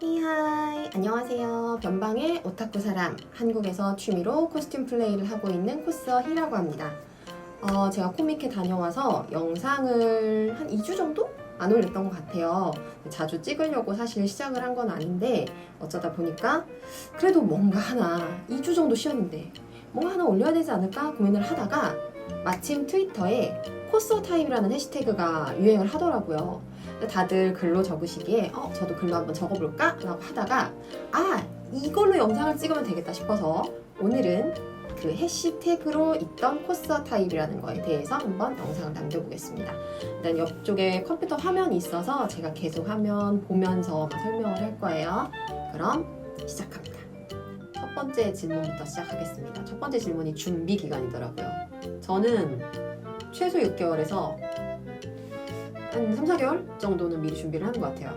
히하이 안녕하세요. 변방의 오타쿠 사람 한국에서 취미로 코스튬 플레이를 하고 있는 코스어 히라고 합니다. 어, 제가 코미케 다녀와서 영상을 한 2주 정도? 안 올렸던 것 같아요. 자주 찍으려고 사실 시작을 한 건 아닌데 어쩌다 보니까 그래도 뭔가 하나 2주 정도 쉬었는데 뭔가 하나 올려야 되지 않을까 고민을 하다가 마침 트위터에 코스어 타입이라는 해시태그가 유행을 하더라고요 다들 글로 적으시기에 어 저도 글로 한번 적어볼까? 라고 하다가 아 이걸로 영상을 찍으면 되겠다 싶어서 오늘은 그 해시태그로 있던 코스어 타입이라는 거에 대해서 한번 영상을 남겨보겠습니다. 일단 옆쪽에 컴퓨터 화면이 있어서 제가 계속 화면 보면서 설명을 할 거예요. 그럼 시작합니다. 첫 번째 질문부터 시작하겠습니다. 첫 번째 질문이 준비 기간이더라고요. 저는 최소 6개월에서 한 3, 4개월 정도는 미리 준비를 하는 것 같아요.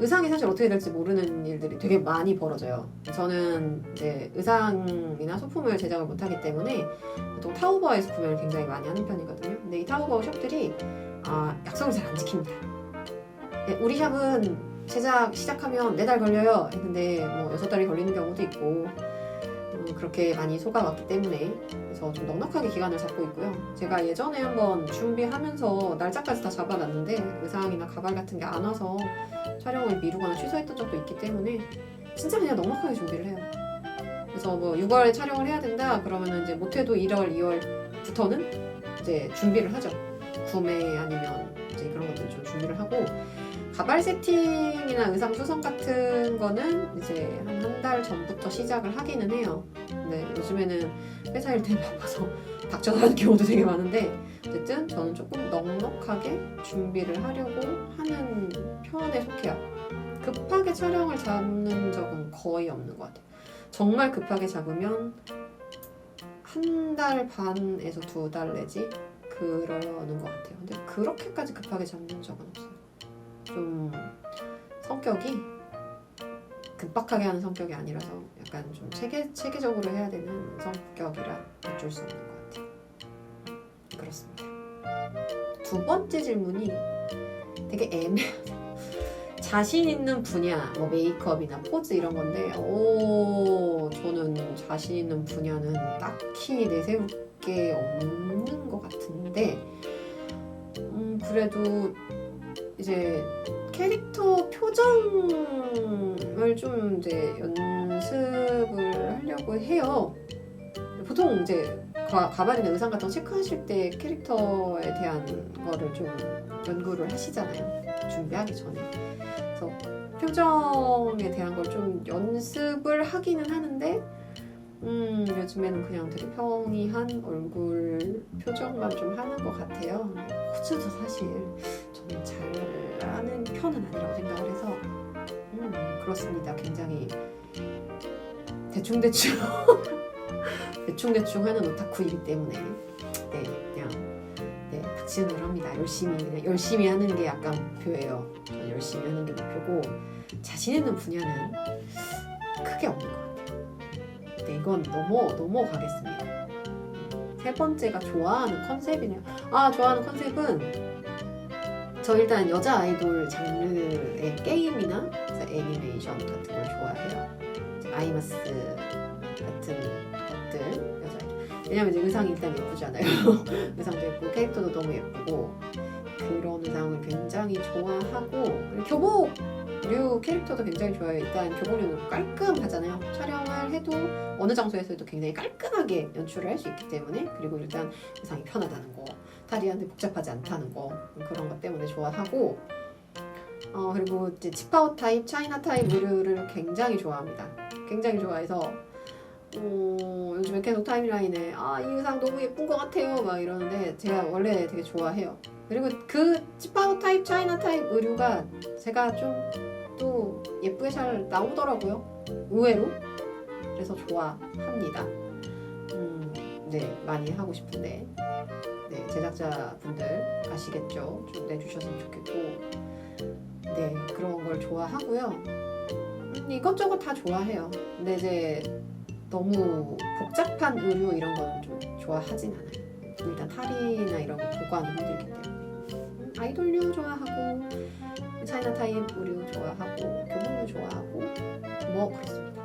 의상이 사실 어떻게 될지 모르는 일들이 되게 많이 벌어져요. 저는 이제 의상이나 소품을 제작을 못하기 때문에 보통 타오버에서 구매를 굉장히 많이 하는 편이거든요. 근데 이 타오버 샵들이 아, 약속을 잘 안 지킵니다. 네, 우리 샵은 제작 시작하면 4달 걸려요. 했는데 뭐 6달이 걸리는 경우도 있고 음, 그렇게 많이 속아왔기 때문에 그래서 좀 넉넉하게 기간을 잡고 있고요. 제가 예전에 한번 준비하면서 날짜까지 다 잡아놨는데 의상이나 가발 같은 게 안 와서 촬영을 미루거나 취소했던 적도 있기 때문에 진짜 그냥 넉넉하게 준비를 해요. 그래서 뭐 6월에 촬영을 해야 된다 그러면 이제 못해도 1월, 2월부터는 이제 준비를 하죠. 구매 아니면 이제 그런 것들 좀 준비를 하고 가발 세팅이나 의상 수성 같은 거는 이제 한 한 달 전부터 시작을 하기는 해요. 근데 요즘에는 회사 일 때문에 바빠서 닥쳐서 하는 경우도 되게 많은데 어쨌든 저는 조금 넉넉하게 준비를 하려고 하는 편에 속해요. 급하게 촬영을 잡는 적은 거의 없는 것 같아요. 정말 급하게 잡으면 한 달 반에서 두 달 내지 그러는 것 같아요. 근데 그렇게까지 급하게 잡는 적은 없어요. 좀 성격이 급박하게 하는 성격이 아니라서 약간 좀 체계, 체계적으로 해야 되는 성격이라 어쩔 수 없는 것 같아요. 그렇습니다. 두 번째 질문이 되게 애매하네요. 자신 있는 분야, 뭐 메이크업이나 포즈 이런 건데, 오, 저는 자신 있는 분야는 딱히 내세울 게 없는 것 같은데, 음, 그래도 이제 캐릭터 표정을 좀 이제 연습을 하려고 해요. 보통 이제 가, 가발이나 의상 같은 거 체크하실 때 캐릭터에 대한 거를 좀 연구를 하시잖아요. 준비하기 전에. 그래서 표정에 대한 걸 좀 연습을 하기는 하는데, 음, 요즘에는 그냥 되게 평이한 얼굴 표정만 좀 하는 것 같아요. 포즈도 사실 저는 편은 아니라고 생각을 해서, 음, 그렇습니다. 굉장히 대충대충. 대충대충 하는 오타쿠이기 때문에. 네 그냥 네 닥치는 걸 합니다. 열심히 그냥 열심히 하는 게 약간 목표예요. 열심히 하는 게 목표고 자신 있는 분야는 크게 없는 것 같아요. 네 이건 넘어 넘어가겠습니다. 세 번째가 좋아하는 컨셉이네요. 아 좋아하는 컨셉은 저 일단 여자 아이돌 장르의 게임이나 애니메이션 같은 걸 좋아해요. 아이마스 같은 것들 여자애들 왜냐면 이제 의상이 일단 예쁘잖아요. 의상도 예쁘고 캐릭터도 너무 예쁘고 그런 의상을 굉장히 좋아하고 교복 류 캐릭터도 굉장히 좋아해요. 일단 교복류는 깔끔하잖아요. 촬영을 해도 어느 장소에서도 굉장히 깔끔하게 연출을 할 수 있기 때문에 그리고 일단 의상이 편하다는 거 다리한테 복잡하지 않다는 거 그런 것 때문에 좋아하고 어 그리고 이제 치파오 타입, 차이나 타입 의류를 굉장히 좋아합니다. 굉장히 좋아해서 어, 요즘에 계속 타임라인에 아 이 의상 너무 예쁜 것 같아요. 막 이러는데 제가 원래 되게 좋아해요. 그리고 그 치파오 타입 차이나 타입 의류가 제가 좀또 예쁘게 잘 나오더라고요. 의외로. 그래서 좋아합니다. 음, 네 많이 하고 싶은데. 네 제작자분들 아시겠죠? 좀 내주셨으면 좋겠고. 네 그런 걸 좋아하고요. 음, 이것저것 다 좋아해요. 근데 이제 너무 복잡한 의류 이런 거는 좀 좋아하진 않아요. 일단 탈의나 이런 거 보관이 힘들기 때문에. 음, 아이돌류 좋아하고 차이나 타입 의류 좋아하고 교복류 좋아하고 뭐 그렇습니다.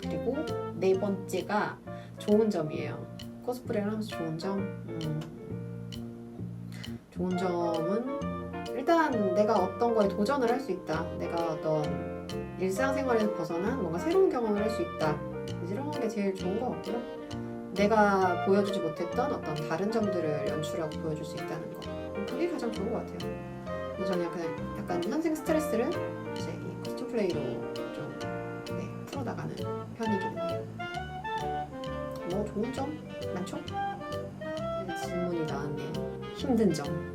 그리고 네 번째가 좋은 점이에요. 코스프레를 하면서 좋은 점. 음, 좋은 점은 일단 내가 어떤 거에 도전을 할 수 있다. 내가 어떤 일상생활에서 벗어난 뭔가 새로운 경험을 할 수 있다. 이런 게 제일 좋은 것 같고요. 내가 보여주지 못했던 어떤 다른 점들을 연출하고 보여줄 수 있다는 거. 그게 가장 좋은 것 같아요. 저는 약간, 약간 현생 스트레스를 플레이로 좀 네, 풀어나가는 편이기는 해요. 뭐 좋은 점 많죠? 네, 질문이 나왔네요. 힘든 점.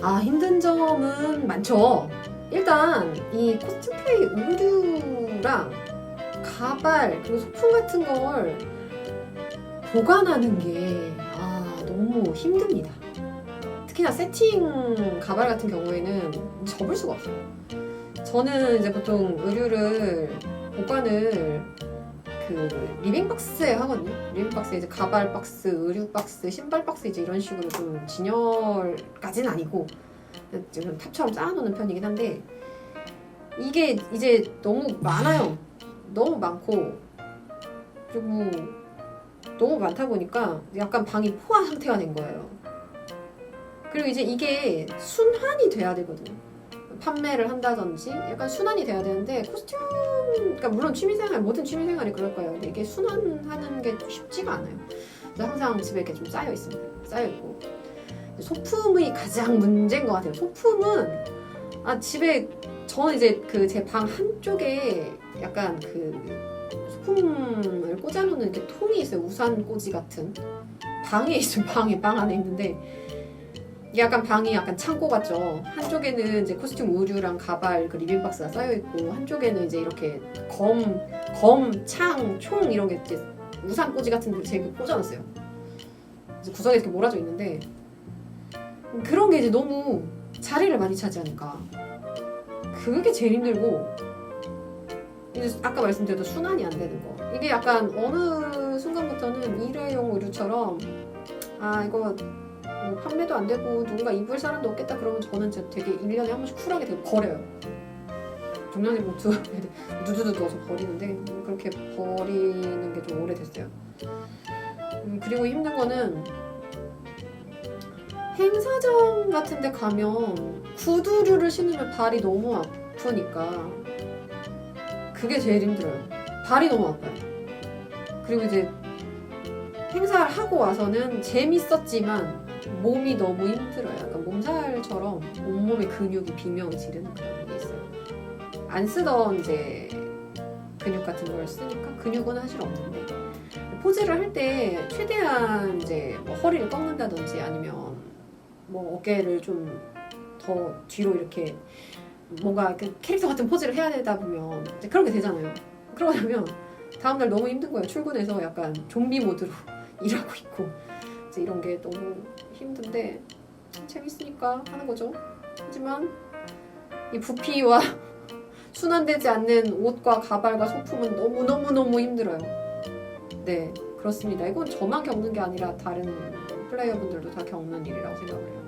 아 힘든 점은 많죠. 일단 이 코스튬 플레이 의류랑 가발 그리고 소품 같은 걸 보관하는 게 아, 너무 힘듭니다. 특히나 세팅 가발 같은 경우에는 접을 수가 없어요. 저는 이제 보통 의류를 보관을 그 리빙 박스에 하거든요. 리빙 박스에 이제 가발 박스, 의류 박스, 신발 박스 이제 이런 식으로 좀 진열까지는 아니고 좀 탑처럼 쌓아놓는 편이긴 한데 이게 이제 너무 많아요. 너무 많고 그리고 너무 많다 보니까 약간 방이 포화 상태가 된 거예요. 그리고 이제 이게 순환이 돼야 되거든요. 판매를 한다든지 약간 순환이 돼야 되는데 코스튬 그러니까 물론 취미생활 모든 취미생활이 그럴 거예요. 근데 이게 순환하는 게 쉽지가 않아요. 그래서 항상 집에 이렇게 좀 쌓여 있습니다. 쌓여 있고 소품이 가장 문제인 것 같아요. 소품은 아 집에 저는 이제 그 제 방 한쪽에 약간 그 소품을 꽂아놓는 이렇게 통이 있어요. 우산 꽂이 같은 방에 있어요. 방에 방 안에 있는데 이게 약간 방이 약간 창고 같죠. 한쪽에는 이제 코스튬 의류랑 가발 그 리빙 박스가 쌓여 있고 한쪽에는 이제 이렇게 검, 검, 창, 총 이런 게 이제 우산 꽂이 같은 데 제가 꽂아놨어요. 구석에 이렇게 몰아져 있는데 그런 게 이제 너무 자리를 많이 차지하니까 그게 제일 힘들고 이제 아까 말씀드렸던 순환이 안 되는 거 이게 약간 어느 순간부터는 일회용 의류처럼 아 이거 뭐 판매도 안 되고 누군가 입을 사람도 없겠다 그러면 저는 진짜 되게 1년에 한 번씩 쿨하게 되게 버려요 종량제 봉투 누드드 넣어서 버리는데 그렇게 버리는 게 좀 오래됐어요 음, 그리고 힘든 거는 행사장 같은 데 가면 구두류를 신으면 발이 너무 아프니까 그게 제일 힘들어요. 발이 너무 아파요. 그리고 이제 행사를 하고 와서는 재밌었지만 몸이 너무 힘들어요. 약간 몸살처럼 온몸의 근육이 비명 지르는 그런 게 있어요. 안 쓰던 이제 근육 같은 걸 쓰니까 근육은 사실 없는데 포즈를 할 때 최대한 이제 뭐 허리를 꺾는다든지 아니면 뭐 어깨를 좀 더 뒤로 이렇게 뭔가 그 캐릭터 같은 포즈를 해야 되다 보면 이제 그런 게 되잖아요. 그러고 나면 다음날 너무 힘든 거예요. 출근해서 약간 좀비 모드로 일하고 있고 이제 이런 게 너무 힘든데 재밌으니까 하는 거죠. 하지만 이 부피와 순환되지 않는 옷과 가발과 소품은 너무 너무 너무 힘들어요. 네 그렇습니다. 이건 저만 겪는 게 아니라 다른 플레이어분들도 다 겪는 일이라고 생각을 해요.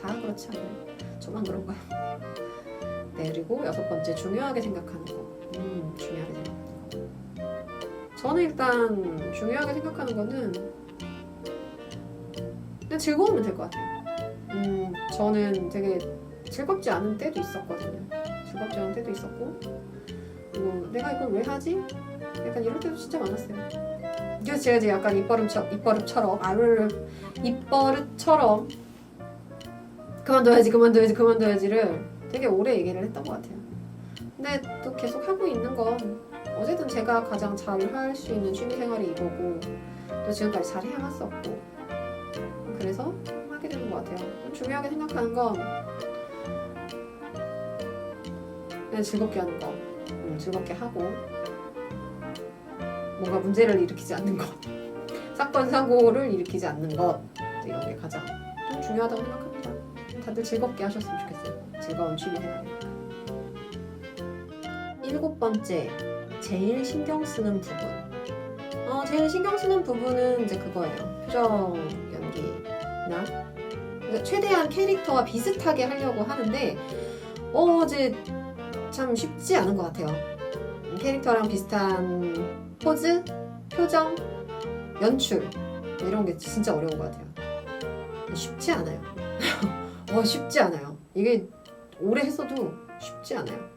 다 그렇지 않아요. 저만 그런가요? 네, 그리고 여섯 번째 중요하게 생각하는 거. 음, 중요하게 생각하는 거. 저는 일단 중요하게 생각하는 거는 그냥 즐거우면 될 것 같아요. 음, 저는 되게 즐겁지 않은 때도 있었거든요. 즐겁지 않은 때도 있었고, 뭐 내가 이걸 왜 하지? 약간 이럴 때도 진짜 많았어요. 그래서 제가 이제 약간 입버릇처럼, 입버릇처럼, 아르르, 입버릇처럼 그만둬야지, 그만둬야지, 그만둬야지를 되게 오래 얘기를 했던 것 같아요. 근데 또 계속 하고 있는 건 어쨌든 제가 가장 잘 할 수 있는 취미 생활이 이거고 또 지금까지 잘 해왔었고 그래서 하게 되는 것 같아요. 좀 중요하게 생각하는 건 그냥 즐겁게 하는 거, 음, 즐겁게 하고 뭔가 문제를 일으키지 않는 것, 사건 사고를 일으키지 않는 것 이런 게 가장 좀 중요하다고 생각합니다. 다들 즐겁게 하셨으면 좋겠어요. 즐거운 취미 생활이니까. 일곱 번째, 제일 신경 쓰는 부분. 어, 제일 신경 쓰는 부분은 이제 그거예요. 표정 연기나 그러니까 최대한 캐릭터와 비슷하게 하려고 하는데 어, 이제 참 쉽지 않은 것 같아요. 캐릭터랑 비슷한 포즈, 표정, 연출 이런 게 진짜 어려운 것 같아요. 쉽지 않아요. 어, 쉽지 않아요. 이게 오래 했어도 쉽지 않아요.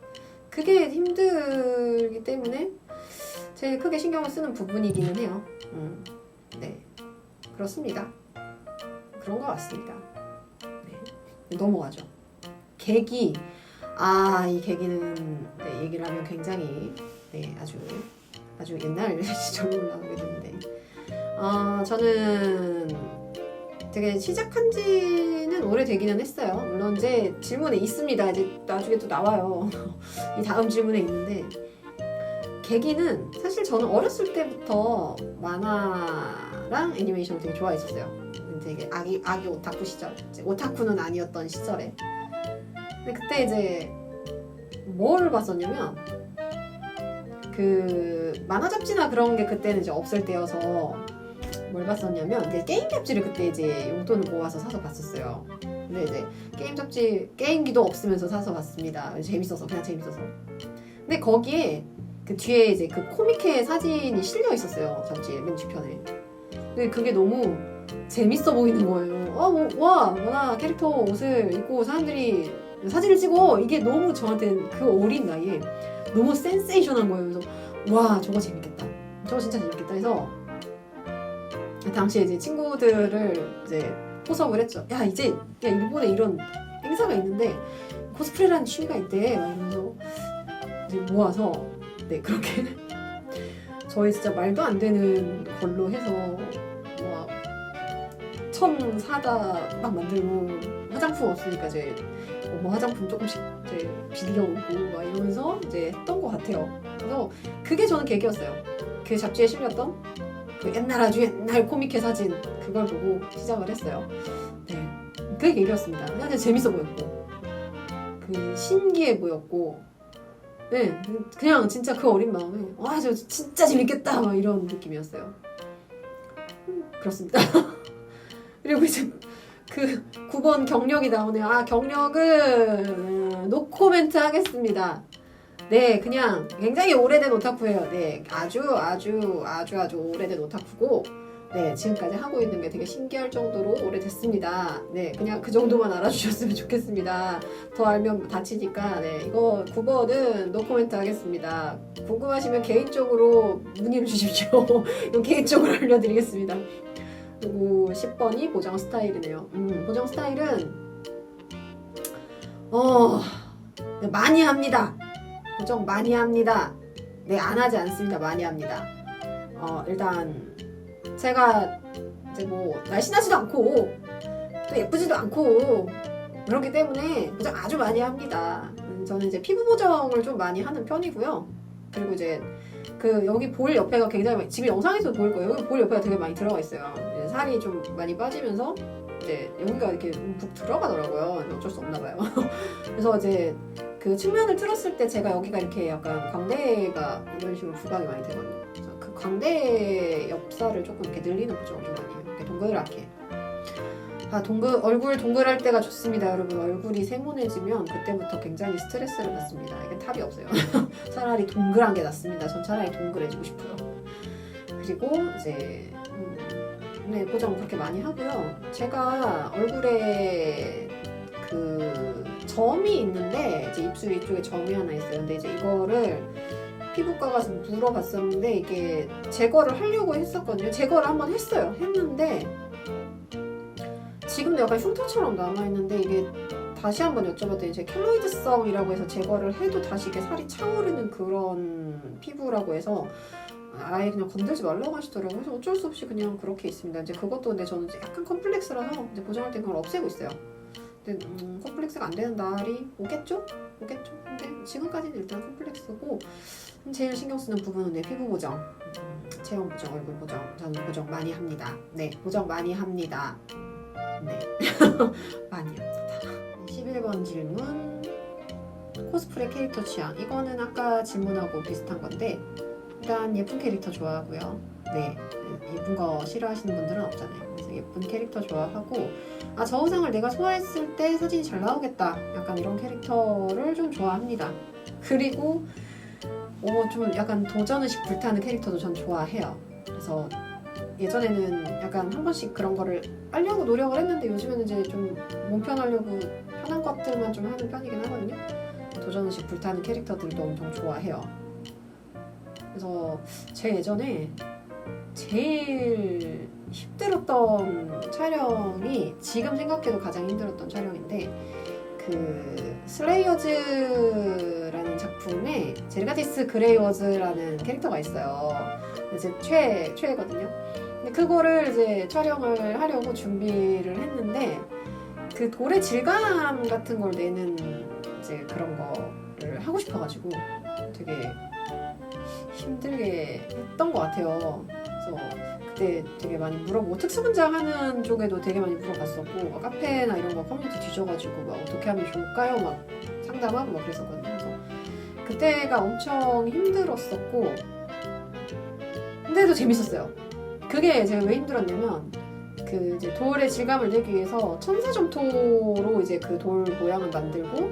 그게 힘들기 때문에 제일 크게 신경을 쓰는 부분이기는 해요. 음, 네, 그렇습니다. 그런 것 같습니다. 네, 넘어가죠. 계기. 아, 이 계기는 네, 얘기를 하면 굉장히 네, 아주 아주 옛날 시절로 올라가게 되는데, 아, 저는 되게 시작한 지는 오래되기는 했어요. 물론 이제 질문에 있습니다. 이제 나중에 또 나와요. 이 다음 질문에 있는데 계기는 사실 저는 어렸을 때부터 만화랑 애니메이션을 되게 좋아했었어요. 되게 아기 아기 오타쿠 시절, 이제 오타쿠는 아니었던 시절에. 근데 그때 이제 뭐를 봤었냐면 그 만화 잡지나 그런 게 그때는 이제 없을 때여서 뭘 봤었냐면 게임 잡지를 그때 이제 용돈을 모아서 사서 봤었어요. 근데 이제 게임 잡지 게임기도 없으면서 사서 봤습니다. 재밌어서 그냥 재밌어서. 근데 거기에 그 뒤에 이제 그 코미케 사진이 실려 있었어요. 잡지에 맨 뒤편에. 근데 그게 너무 재밌어 보이는 거예요. 아, 뭐, 와, 만화 캐릭터 옷을 입고 사람들이 사진을 찍어. 이게 너무 저한테는 그 어린 나이에 너무 센세이션한 거예요. 그래서 와, 저거 재밌겠다. 저거 진짜 재밌겠다 해서 당시에 이제 친구들을 이제 포섭을 했죠. 야 이제 야 일본에 이런 행사가 있는데 코스프레라는 취미가 있대. 막 이러면서 이제 모아서 네 그렇게 저희 진짜 말도 안 되는 걸로 해서 막천 사다 막 만들고 화장품 없으니까 이제 뭐 화장품 조금씩 이제 빌려오고 막 이러면서 이제 했던 것 같아요. 그래서 그게 저는 계기였어요. 그 잡지에 실렸던 그 옛날 아주 옛날 코미케 사진 그걸 보고 시작을 했어요. 네, 그게 계기였습니다. 그냥 재밌어 보였고, 그 신기해 보였고, 네, 그냥 진짜 그 어린 마음에 와, 저 진짜 재밌겠다 막 이런 느낌이었어요. 음, 그렇습니다. 그리고 이제 그 9번 경력이 나오네요. 아, 경력은 음, 노코멘트 하겠습니다. 네, 그냥 굉장히 오래된 오타쿠예요. 네, 아주 아주 아주 아주 오래된 오타쿠고, 네, 지금까지 하고 있는 게 되게 신기할 정도로 오래됐습니다. 네, 그냥 그 정도만 알아주셨으면 좋겠습니다. 더 알면 다치니까, 네, 이거 9번은 노코멘트 하겠습니다. 궁금하시면 개인적으로 문의를 주십시오. 이건 개인적으로 알려드리겠습니다. 그리고 10번이 보정 스타일이네요. 음, 보정 스타일은, 어, 네, 많이 합니다. 보정 많이 합니다. 네, 안 하지 않습니다. 많이 합니다. 어, 일단 제가 이제 뭐 날씬하지도 않고 또 예쁘지도 않고 그렇기 때문에 보정 아주 많이 합니다. 음, 저는 이제 피부 보정을 좀 많이 하는 편이고요. 그리고 이제 그 여기 볼 옆에가 굉장히 많이, 지금 영상에서 보일 거예요. 여기 볼 옆에가 되게 많이 들어가 있어요. 살이 좀 많이 빠지면서 이제 여기가 이렇게 묵 들어가더라고요. 어쩔 수 없나 봐요. 그래서 이제 그 측면을 틀었을 때 제가 여기가 이렇게 약간 광대가 이런 식으로 부각이 많이 되거든요. 그래서 그 광대 옆살을 조금 이렇게 늘리는 보정을 좀 많이. 이렇게 동그랗게. 아, 동글, 얼굴 동글할 때가 좋습니다, 여러분. 얼굴이 세모해지면 그때부터 굉장히 스트레스를 받습니다. 이게 답이 없어요. 차라리 동글한 게 낫습니다. 전 차라리 동글해지고 싶어요. 그리고 이제, 음, 네, 보정 그렇게 많이 하고요. 제가 얼굴에 그 점이 있는데 이제 입술 위쪽에 점이 하나 있어요. 근데 이제 이거를 피부과 가서 물어봤었는데 이게 제거를 하려고 했었거든요. 제거를 한번 했어요. 했는데 지금도 약간 흉터처럼 남아있는데 이게 다시 한번 여쭤봤더니 이제 켈로이드성이라고 해서 제거를 해도 다시 이게 살이 차오르는 그런 피부라고 해서 아예 그냥 건들지 말라고 하시더라고요. 그래서 어쩔 수 없이 그냥 그렇게 있습니다. 이제 그것도 근데 저는 약간 컴플렉스라서 이제 보정할 때 그걸 없애고 있어요. 근데 음, 컴플렉스가 안 되는 날이 오겠죠? 오겠죠? 근데 지금까지는 일단 컴플렉스고 제일 신경 쓰는 부분은 내 피부 보정, 음, 체형 보정, 얼굴 보정, 저는 보정 많이 합니다. 네, 보정 많이 합니다. 네, 많이 합니다. 11번 질문. 코스프레 캐릭터 취향. 이거는 아까 질문하고 비슷한 건데 일단 예쁜 캐릭터 좋아하고요. 네, 예쁜 거 싫어하시는 분들은 없잖아요. 그래서 예쁜 캐릭터 좋아하고 아 저 의상을 내가 소화했을 때 사진이 잘 나오겠다. 약간 이런 캐릭터를 좀 좋아합니다. 그리고 어, 좀 약간 도전의식 불타는 캐릭터도 전 좋아해요. 그래서 예전에는 약간 한 번씩 그런 거를 하려고 노력을 했는데 요즘에는 이제 좀 몸 편하려고 편한 것들만 좀 하는 편이긴 하거든요. 도전의식 불타는 캐릭터들도 엄청 좋아해요. 그래서 제 예전에 제일 힘들었던 촬영이 지금 생각해도 가장 힘들었던 촬영인데 그 슬레이어즈라는 작품에 제르가티스 그레이워즈라는 캐릭터가 있어요. 이제 최 최애거든요. 근데 그거를 이제 촬영을 하려고 준비를 했는데 그 돌의 질감 같은 걸 내는 이제 그런 거를 하고 싶어가지고 되게 힘들게 했던 것 같아요. 그래서 그때 되게 많이 물어보고 특수분장 하는 쪽에도 되게 많이 물어봤었고 막 카페나 이런 거 커뮤니티 뒤져가지고 막 어떻게 하면 좋을까요? 막 상담하고 막 그랬었거든요. 그래서 그때가 엄청 힘들었었고 근데도 재밌었어요. 그게 제가 왜 힘들었냐면 그 이제 돌의 질감을 내기 위해서 천사점토로 이제 그 돌 모양을 만들고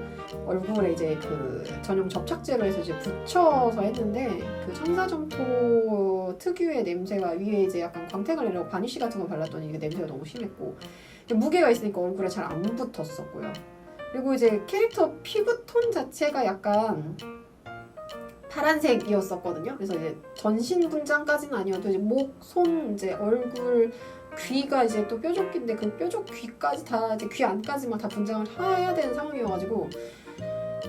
얼굴에 이제 그 전용 접착제로 해서 이제 붙여서 했는데 그 천사점토 특유의 냄새가 위에 이제 약간 광택을 내려고 바니쉬 같은 거 발랐더니 이게 냄새가 너무 심했고 무게가 있으니까 얼굴에 잘 안 붙었었고요. 그리고 이제 캐릭터 피부톤 자체가 약간 파란색이었었거든요. 그래서 이제 전신 분장까지는 아니어도 이제 목, 손, 이제 얼굴, 귀가 이제 또 뾰족인데 그 뾰족 귀까지 다 이제 귀 안까지만 다 분장을 해야 되는 상황이어가지고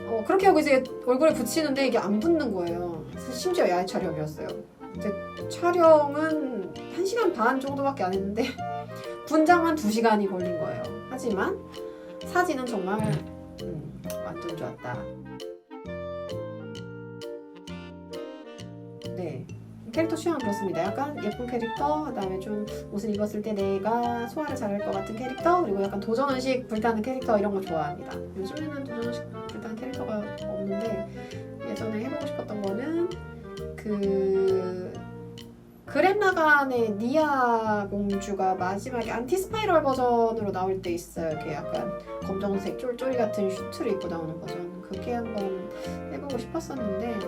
어, 그렇게 하고 이제 얼굴에 붙이는데 이게 안 붙는 거예요. 그래서 심지어 야외 촬영이었어요. 이제 촬영은 1시간 반 정도밖에 안 했는데 분장만 2시간이 걸린 거예요. 하지만 사진은 정말 음, 완전 좋았다. 캐릭터 취향은 그렇습니다. 약간 예쁜 캐릭터, 그다음에 좀 옷을 입었을 때 내가 소화를 잘할 것 같은 캐릭터, 그리고 약간 도전의식 불타는 캐릭터 이런 거 좋아합니다. 요즘에는 도전의식 불타는 캐릭터가 없는데 예전에 해보고 싶었던 거는 그 그랜라간의 니아 공주가 마지막에 안티 스파이럴 버전으로 나올 때 있어요. 이렇게 약간 검정색 쫄쫄이 같은 슈트를 입고 나오는 버전. 그게 한번 해보고 싶었었는데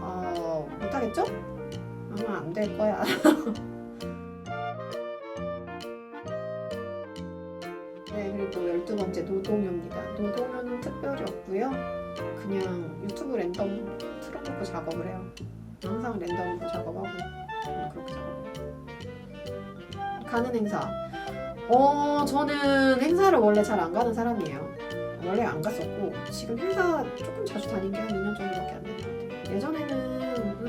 어, 못하겠죠? 아마 안 될 거야. 네, 그리고 열두 번째 노동요입니다. 노동요는 특별히 없고요. 그냥 유튜브 랜덤 틀어놓고 작업을 해요. 항상 랜덤으로 작업하고 그렇게 작업해요. 가는 행사. 어, 저는 행사를 원래 잘 안 가는 사람이에요. 원래 안 갔었고 지금 행사 조금 자주 다닌 게 한 2년 정도밖에 안된것 같아요. 예전에는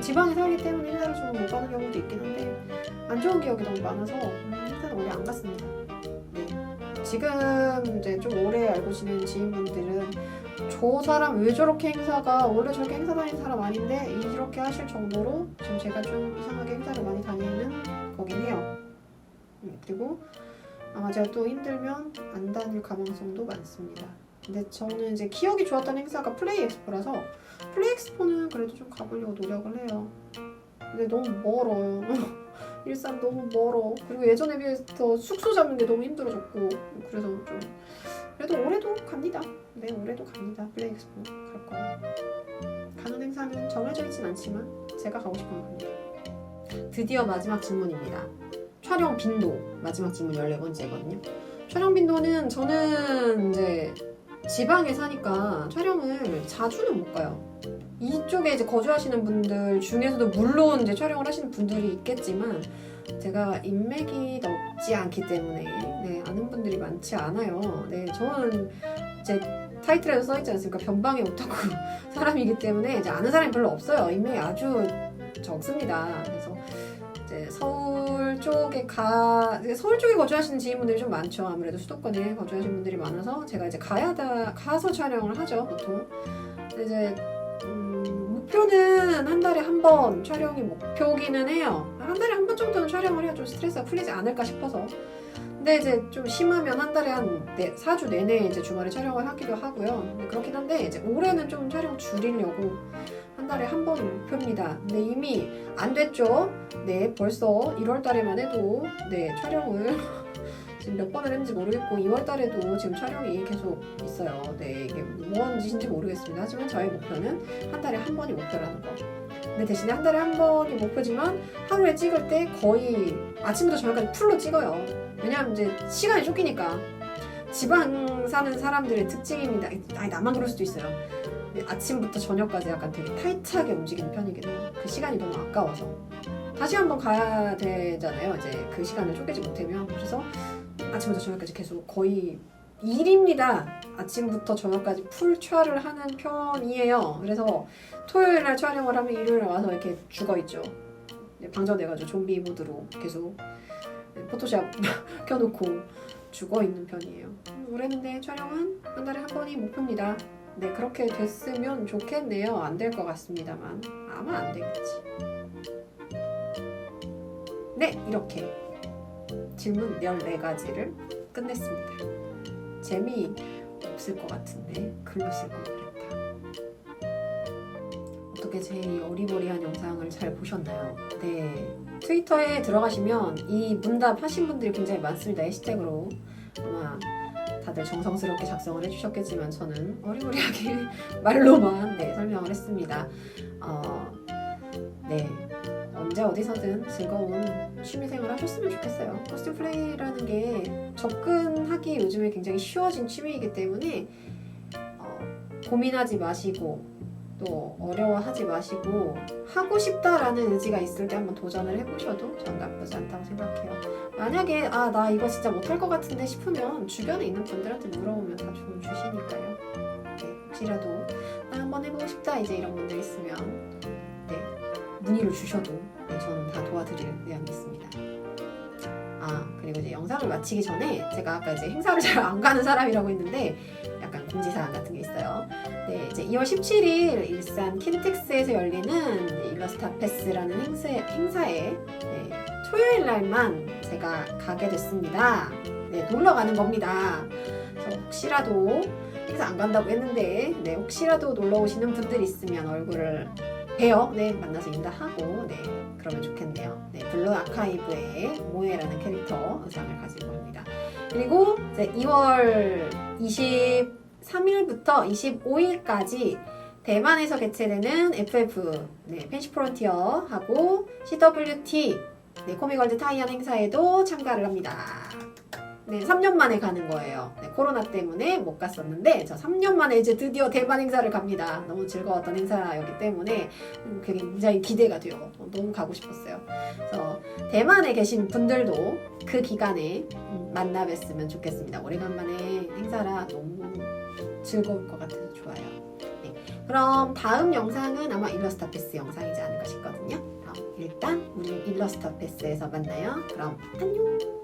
지방에 살기 때문에 행사를 좀 못 가는 경우도 있긴 한데 안 좋은 기억이 너무 많아서 음, 행사를 원래 안 갔습니다. 네. 지금 이제 좀 오래 알고 지낸 지인분들은 저 사람 왜 저렇게 행사가 원래 저렇게 행사 다니는 사람 아닌데 이렇게 하실 정도로 지금 제가 좀 이상하게 행사를 많이 다니는 거긴 해요. 음, 그리고 아마 제가 또 힘들면 안 다닐 가능성도 많습니다. 근데 저는 이제 기억이 좋았던 행사가 플레이 엑스포라서 플레이 엑스포는 그래도 좀 가보려고 노력을 해요. 근데 너무 멀어요. 일산 너무 멀어. 그리고 예전에 비해서 더 숙소 잡는 게 너무 힘들어졌고 그래서 좀 그래도 올해도 갑니다. 네 올해도 갑니다. 플레이 엑스포 갈 거예요. 가는 행사는 정해져 있진 않지만 제가 가고 싶으면 갑니다. 드디어 마지막 질문입니다. 촬영 빈도 마지막 질문 14번째거든요. 촬영 빈도는 저는 이제 지방에 사니까 촬영을 자주는 못 가요. 이쪽에 이제 거주하시는 분들 중에서도 물론 이제 촬영을 하시는 분들이 있겠지만 제가 인맥이 넓지 않기 때문에 네, 아는 분들이 많지 않아요. 네, 저는 제 타이틀에도 써있지 않습니까? 변방의 오타쿠 사람이기 때문에 이제 아는 사람이 별로 없어요. 인맥이 아주 적습니다. 그래서 이제 서울 쪽에 가 서울 쪽에 거주하시는 지인분들이 좀 많죠. 아무래도 수도권에 거주하시는 분들이 많아서 제가 이제 가야 다 가서 촬영을 하죠 보통. 이제 음, 목표는 한 달에 한 번 촬영이 목표기는 해요. 한 달에 한 번 정도는 촬영을 해야 좀 스트레스가 풀리지 않을까 싶어서. 근데 이제 좀 심하면 한 달에 한 네, 4주 내내 이제 주말에 촬영을 하기도 하고요. 그렇긴 한데 이제 올해는 좀 촬영 줄이려고 한 달에 한 번이 목표입니다. 근데 이미 안 됐죠? 네, 벌써 1월 달에만 해도 네, 촬영을 지금 몇 번을 했는지 모르겠고 2월 달에도 지금 촬영이 계속 있어요. 네, 이게 뭔 짓인지 모르겠습니다. 하지만 저의 목표는 한 달에 한 번이 목표라는 거. 근데 대신에 한 달에 한 번이 목표지만 하루에 찍을 때 거의 아침부터 저녁까지 풀로 찍어요. 왜냐하면 이제 시간이 쫓기니까. 지방 사는 사람들의 특징입니다. 아니 나만 그럴 수도 있어요. 아침부터 저녁까지 약간 되게 타이트하게 움직이는 편이긴 해요. 그 시간이 너무 아까워서. 다시 한번 가야 되잖아요. 이제 그 시간을 쪼개지 못하면. 그래서 아침부터 저녁까지 계속 거의 일입니다. 아침부터 저녁까지 풀 촬을 하는 편이에요. 그래서 토요일 날 촬영을 하면 일요일 날 와서 이렇게 죽어 있죠. 네, 방전돼가지고 좀비 모드로 계속 네, 포토샵 켜놓고 죽어 있는 편이에요. 음, 올해는 네, 촬영은 한 달에 한 번이 목표입니다. 네, 그렇게 됐으면 좋겠네요. 안 될 것 같습니다만. 아마 안 되겠지. 네, 이렇게 질문 14가지를 끝냈습니다. 재미 없을 것 같은데 글로 쓸걸 그랬다. 어떻게 제이 어리버리한 영상을 잘 보셨나요? 네. 트위터에 들어가시면 이 문답 하신 분들이 굉장히 많습니다. 해시태그로. 아마 다들 정성스럽게 작성을 해주셨겠지만 저는 어리버리하게 말로만 네, 설명을 했습니다. 어, 네. 언제 어디서든 즐거운 취미생활 하셨으면 좋겠어요. 코스튬 플레이라는 게 접근하기 요즘에 굉장히 쉬워진 취미이기 때문에 어, 고민하지 마시고 또 어려워하지 마시고 하고 싶다라는 의지가 있을 때 한번 도전을 해보셔도 전 나쁘지 않다고 생각해요. 만약에 아 나 이거 진짜 못할 것 같은데 싶으면 주변에 있는 분들한테 물어보면 다 조언 주시니까요. 네, 혹시라도 나 한번 해보고 싶다 이제 이런 분들 있으면 네 문의를 주셔도 네, 저는 다 도와드릴 의향이 있습니다. 아 그리고 이제 영상을 마치기 전에 제가 아까 이제 행사를 잘 안 가는 사람이라고 했는데 약간 공지사항 같은 게 있어요. 네, 이제 2월 17일 일산 킨텍스에서 열리는 일러스타 패스라는 행사, 행사에 네, 토요일 날만 제가 가게 됐습니다. 네, 놀러 가는 겁니다. 그래서 혹시라도 행사 안 간다고 했는데 네, 혹시라도 놀러 오시는 분들 있으면 얼굴을 뵈어 네, 만나서 인사하고 네, 그러면 좋겠네요. 네, 블루 아카이브의 모에라는 캐릭터 의상을 가지고 옵니다. 그리고 이제 2월 23일부터 25일까지 대만에서 개최되는 FF 네, 펜시 프론티어하고 CWT 네, 코미걸드 타이안 행사에도 참가를 합니다. 네, 3년 만에 가는 거예요. 네, 코로나 때문에 못 갔었는데 저 3년 만에 이제 드디어 대만 행사를 갑니다. 너무 즐거웠던 행사였기 때문에 음, 굉장히 기대가 돼요. 어, 너무 가고 싶었어요. 그래서 대만에 계신 분들도 그 기간에 음, 만나 뵀으면 좋겠습니다. 오래간만에 행사라 너무 즐거울 것 같아서 좋아요. 네, 그럼 다음 영상은 아마 일러스터 패스 영상이지 않을까 싶거든요. 그럼 일단 우리 일러스터 패스에서 만나요. 그럼 안녕!